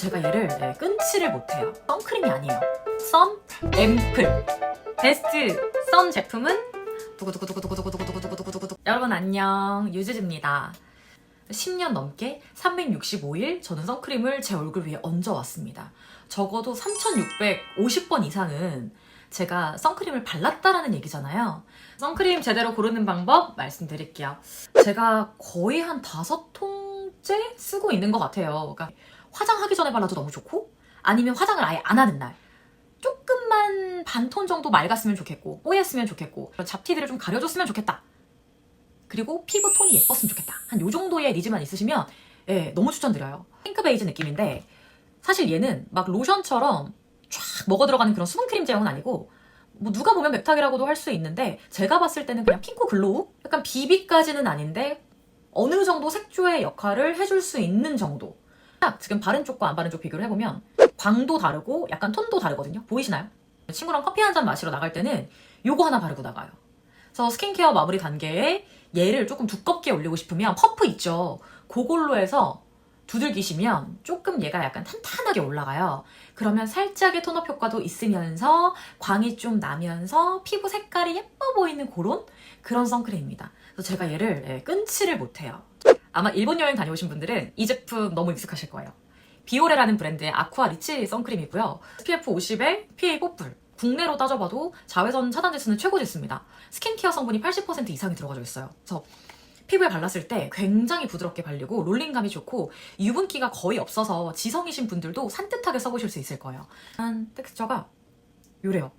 제가 얘를 네, 끊지를 못해요. 선크림이 아니에요. 선 앰플. 베스트 선 제품은 두구두구두구두구두구두구두구두구두구 여러분 안녕 유즈즈입니다. 10년 넘게 365일 저는 선크림을 제 얼굴 위에 얹어왔습니다. 적어도 3650번 이상은 제가 선크림을 발랐다라는 얘기잖아요. 선크림 제대로 고르는 방법 말씀드릴게요. 제가 거의 한 다섯 통째 쓰고 있는 것 같아요. 그러니까 화장하기 전에 발라도 너무 좋고 아니면 화장을 아예 안 하는 날 조금만 반톤 정도 맑았으면 좋겠고 뽀였으면 좋겠고 잡티들을 좀 가려줬으면 좋겠다. 그리고 피부 톤이 예뻤으면 좋겠다. 한 요 정도의 니즈만 있으시면 예, 너무 추천드려요. 핑크 베이지 느낌인데 사실 얘는 막 로션처럼 쫙 먹어 들어가는 그런 수분크림 제형은 아니고 뭐 누가 보면 맥탁이라고도 할 수 있는데 제가 봤을 때는 그냥 핑크 글로우? 약간 비비까지는 아닌데 어느 정도 색조의 역할을 해줄 수 있는 정도. 딱 지금 바른 쪽과 안 바른 쪽 비교를 해보면 광도 다르고 약간 톤도 다르거든요. 보이시나요? 친구랑 커피 한 잔 마시러 나갈 때는 요거 하나 바르고 나가요. 그래서 스킨케어 마무리 단계에 얘를 조금 두껍게 올리고 싶으면 퍼프 있죠. 그걸로 해서 두들기시면 조금 얘가 약간 탄탄하게 올라가요. 그러면 살짝의 톤업 효과도 있으면서 광이 좀 나면서 피부 색깔이 예뻐 보이는 그런 그런 선크림입니다. 그래서 제가 얘를 예, 끊지를 못해요. 아마 일본 여행 다녀오신 분들은 이 제품 너무 익숙하실 거예요. 비오레라는 브랜드의 아쿠아 리치 선크림이고요. SPF 50에 PA 뽀뿔. 국내로 따져봐도 자외선 차단 지수는 최고 지수입니다. 스킨케어 성분이 80% 이상이 들어가져 있어요. 그래서 피부에 발랐을 때 굉장히 부드럽게 발리고 롤링감이 좋고 유분기가 거의 없어서 지성이신 분들도 산뜻하게 써보실 수 있을 거예요. 한 텍스처가 요래요.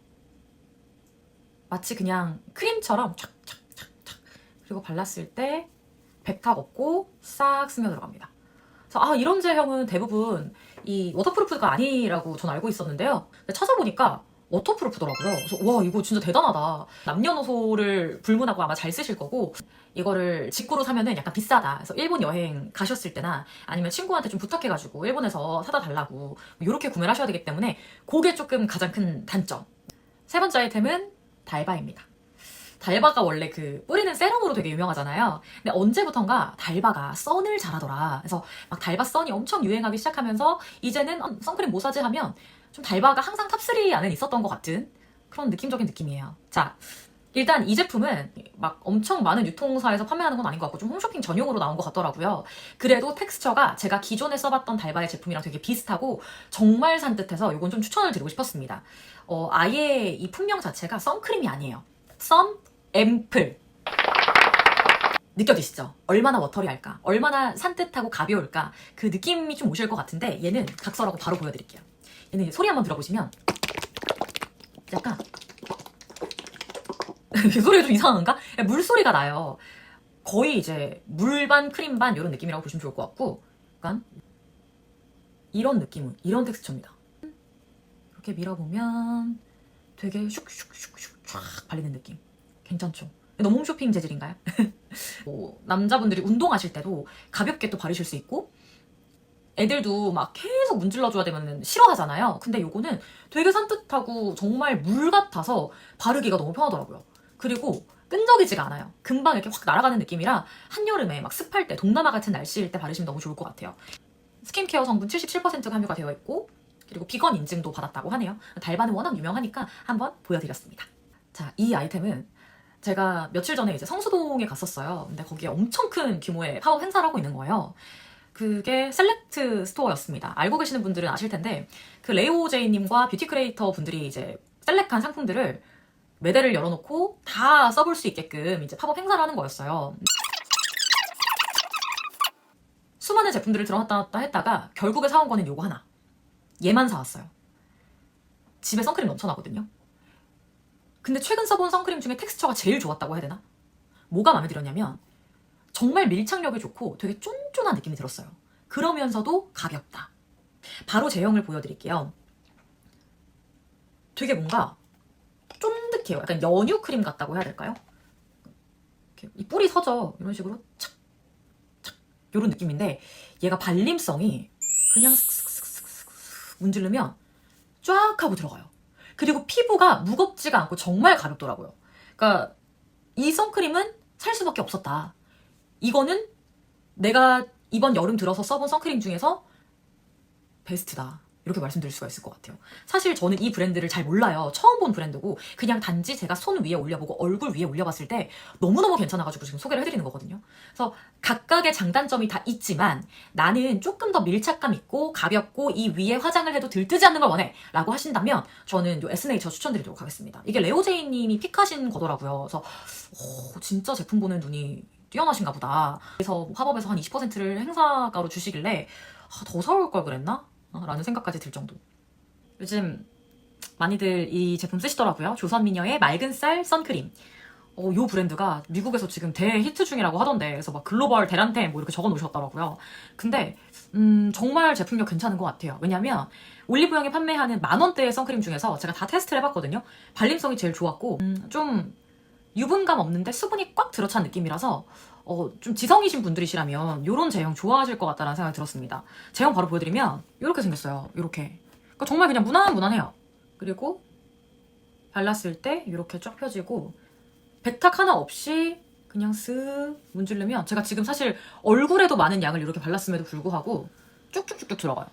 마치 그냥 크림처럼 촥촥촥촥 그리고 발랐을 때 백탁 없고 싹 스며 들어갑니다. 그래서 아 이런 제형은 대부분 이 워터프루프가 아니라고 전 알고 있었는데요. 찾아보니까 워터프루프더라고요. 그래서 와 이거 진짜 대단하다. 남녀노소를 불문하고 아마 잘 쓰실 거고 이거를 직구로 사면은 약간 비싸다. 그래서 일본 여행 가셨을 때나 아니면 친구한테 좀 부탁해가지고 일본에서 사다 달라고 이렇게 구매를 하셔야 되기 때문에 그게 조금 가장 큰 단점. 세 번째 아이템은 달바입니다. 달바가 원래 그 뿌리는 세럼으로 되게 유명하잖아요. 근데 언제부턴가 달바가 선을 잘하더라. 그래서 막 달바 선이 엄청 유행하기 시작하면서 이제는 어, 선크림 모사지 하면 좀 달바가 항상 탑3 안에 있었던 것 같은 그런 느낌적인 느낌이에요. 자, 일단 이 제품은 막 엄청 많은 유통사에서 판매하는 건 아닌 것 같고 좀 홈쇼핑 전용으로 나온 것 같더라고요. 그래도 텍스처가 제가 기존에 써봤던 달바의 제품이랑 되게 비슷하고 정말 산뜻해서 이건 좀 추천을 드리고 싶었습니다. 어, 아예 이 품명 자체가 선크림이 아니에요. 선 앰플. 느껴지시죠? 얼마나 워터리할까? 얼마나 산뜻하고 가벼울까? 그 느낌이 좀 오실 것 같은데 얘는 각서라고 바로 보여드릴게요. 얘는 소리 한번 들어보시면 약간 소리가 좀 이상한가? 물소리가 나요. 거의 이제 물반 크림반 이런 느낌이라고 보시면 좋을 것 같고 약간 이런 느낌은 이런 텍스처입니다. 이렇게 밀어보면 되게 슉슉슉슉 쫙 발리는 느낌. 괜찮죠? 너무 홈쇼핑 재질인가요? 뭐 남자분들이 운동하실 때도 가볍게 또 바르실 수 있고 애들도 막 계속 문질러줘야 되면 싫어하잖아요. 근데 요거는 되게 산뜻하고 정말 물 같아서 바르기가 너무 편하더라고요. 그리고 끈적이지가 않아요. 금방 이렇게 확 날아가는 느낌이라 한여름에 막 습할 때 동남아 같은 날씨일 때 바르시면 너무 좋을 것 같아요. 스킨케어 성분 77%가 함유가 되어 있고 그리고 비건 인증도 받았다고 하네요. 달바는 워낙 유명하니까 한번 보여드렸습니다. 자, 이 아이템은 제가 며칠 전에 이제 성수동에 갔었어요. 근데 거기에 엄청 큰 규모의 팝업 행사를 하고 있는 거예요. 그게 셀렉트 스토어였습니다. 알고 계시는 분들은 아실 텐데 그 레오 제이님과 뷰티 크리에이터 분들이 이제 셀렉한 상품들을 매대를 열어놓고 다 써볼 수 있게끔 이제 팝업 행사를 하는 거였어요. 수많은 제품들을 들어놨다 놨다 했다가 결국에 사온 거는 요거 하나. 얘만 사왔어요. 집에 선크림 넘쳐나거든요. 근데 최근 써본 선크림 중에 텍스처가 제일 좋았다고 해야 되나? 뭐가 마음에 들었냐면 정말 밀착력이 좋고 되게 쫀쫀한 느낌이 들었어요. 그러면서도 가볍다. 바로 제형을 보여드릴게요. 되게 뭔가 쫀득해요. 약간 연유 크림 같다고 해야 될까요? 이 뿌리 서져 이런 식으로 착, 착 이런 느낌인데 얘가 발림성이 그냥 슥슥슥슥슥 문지르면 쫙 하고 들어가요. 그리고 피부가 무겁지가 않고 정말 가볍더라고요. 그러니까 이 선크림은 살 수밖에 없었다. 이거는 내가 이번 여름 들어서 써본 선크림 중에서 베스트다. 이렇게 말씀드릴 수가 있을 것 같아요. 사실 저는 이 브랜드를 잘 몰라요. 처음 본 브랜드고 그냥 단지 제가 손 위에 올려보고 얼굴 위에 올려봤을 때 너무너무 괜찮아가지고 지금 소개를 해드리는 거거든요. 그래서 각각의 장단점이 다 있지만 나는 조금 더 밀착감 있고 가볍고 이 위에 화장을 해도 들뜨지 않는 걸 원해 라고 하신다면 저는 요 에스네이처 추천드리도록 하겠습니다. 이게 레오제이 님이 픽하신 거더라고요. 그래서 오, 진짜 제품 보는 눈이 뛰어나신가 보다. 그래서 화법에서 한 20%를 행사가로 주시길래 아, 더 사올 걸 그랬나? 어, 라는 생각까지 들 정도. 요즘 많이들 이 제품 쓰시더라고요. 조선미녀의 맑은 쌀 선크림. 어, 요 브랜드가 미국에서 지금 대히트 중이라고 하던데, 그래서 막 글로벌 대란템 뭐 이렇게 적어 놓으셨더라고요. 근데, 음, 정말 제품력 괜찮은 것 같아요. 왜냐면, 올리브영이 판매하는 만원대의 선크림 중에서 제가 다 테스트를 해봤거든요. 발림성이 제일 좋았고, 음, 좀, 유분감 없는데 수분이 꽉 들어찬 느낌이라서, 어, 좀 지성이신 분들이시라면, 요런 제형 좋아하실 것 같다는 생각이 들었습니다. 제형 바로 보여드리면, 요렇게 생겼어요. 요렇게. 그러니까 정말 그냥 무난무난해요. 그리고, 발랐을 때, 요렇게 쫙 펴지고, 백탁 하나 없이 그냥 쓱 문지르면 제가 지금 사실 얼굴에도 많은 양을 이렇게 발랐음에도 불구하고 쭉쭉쭉쭉 들어가요.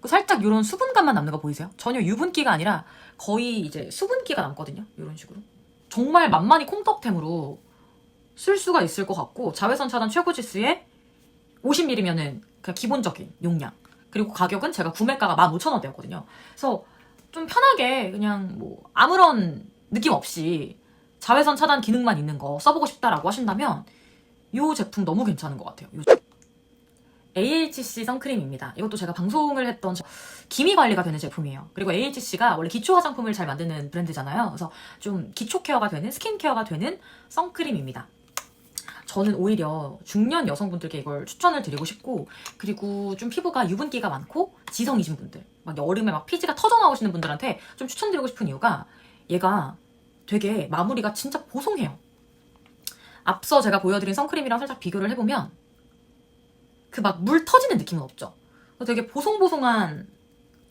그 살짝 이런 수분감만 남는 거 보이세요? 전혀 유분기가 아니라 거의 이제 수분기가 남거든요. 이런 식으로. 정말 만만히 콩떡템으로 쓸 수가 있을 것 같고 자외선 차단 최고 지수에 50ml면은 그냥 기본적인 용량. 그리고 가격은 제가 구매가가 15,000원대였거든요. 그래서 좀 편하게 그냥 뭐 아무런 느낌 없이 자외선 차단 기능만 있는 거 써보고 싶다라고 하신다면 이 제품 너무 괜찮은 것 같아요. 요 AHC 선크림입니다. 이것도 제가 방송을 했던 제- 기미 관리가 되는 제품이에요. 그리고 AHC가 원래 기초 화장품을 잘 만드는 브랜드잖아요. 그래서 좀 기초 케어가 되는 스킨 케어가 되는 선크림입니다. 저는 오히려 중년 여성분들께 이걸 추천을 드리고 싶고 그리고 좀 피부가 유분기가 많고 지성이신 분들 막 여름에 막 피지가 터져 나오시는 분들한테 좀 추천드리고 싶은 이유가 얘가 되게 마무리가 진짜 보송해요. 앞서 제가 보여드린 선크림이랑 살짝 비교를 해보면 그 막 물 터지는 느낌은 없죠. 되게 보송보송한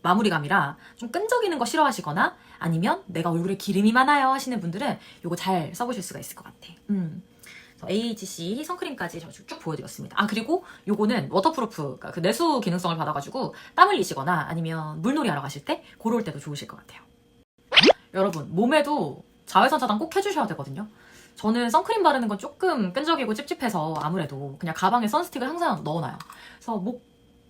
마무리감이라 좀 끈적이는 거 싫어하시거나 아니면 내가 얼굴에 기름이 많아요 하시는 분들은 이거 잘 써보실 수가 있을 것 같아. 음. AHC 선크림까지 저쭉 보여드렸습니다. 아 그리고 요거는 워터프루프 그 내수 기능성을 받아가지고 땀 흘리시거나 아니면 물놀이 하러 가실 때 그럴 때도 좋으실 것 같아요. 여러분 몸에도 자외선 차단 꼭 해주셔야 되거든요. 저는 선크림 바르는 건 조금 끈적이고 찝찝해서 아무래도 그냥 가방에 선스틱을 항상 넣어놔요. 그래서 목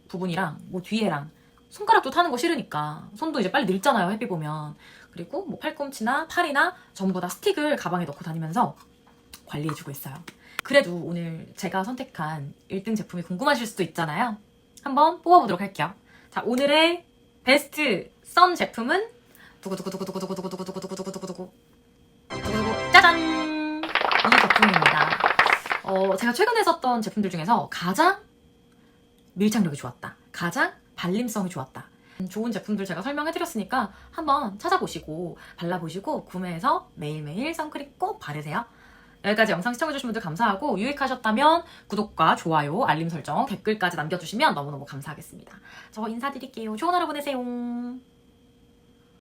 부분이랑 뭐 뒤에랑 손가락도 타는 거 싫으니까 손도 이제 빨리 늙잖아요 햇빛 보면 그리고 뭐 팔꿈치나 팔이나 전부 다 스틱을 가방에 넣고 다니면서 관리해주고 있어요. 그래도 오늘 제가 선택한 1등 제품이 궁금하실 수도 있잖아요. 한번 뽑아보도록 할게요. 자 오늘의 베스트 선 제품은 두구두구두구두구두구두구두구두구두구두구두구 두구두구 짜잔 이 제품입니다. 어, 제가 최근에 썼던 제품들 중에서 가장 밀착력이 좋았다. 가장 발림성이 좋았다. 음, 좋은 제품들 제가 설명해드렸으니까 한번 찾아보시고 발라보시고 구매해서 매일매일 선크림 꼭 바르세요. 여기까지 영상 시청해주신 분들 감사하고 유익하셨다면 구독과 좋아요, 알림 설정, 댓글까지 남겨주시면 너무너무 감사하겠습니다. 저 인사드릴게요. 좋은 하루 보내세요.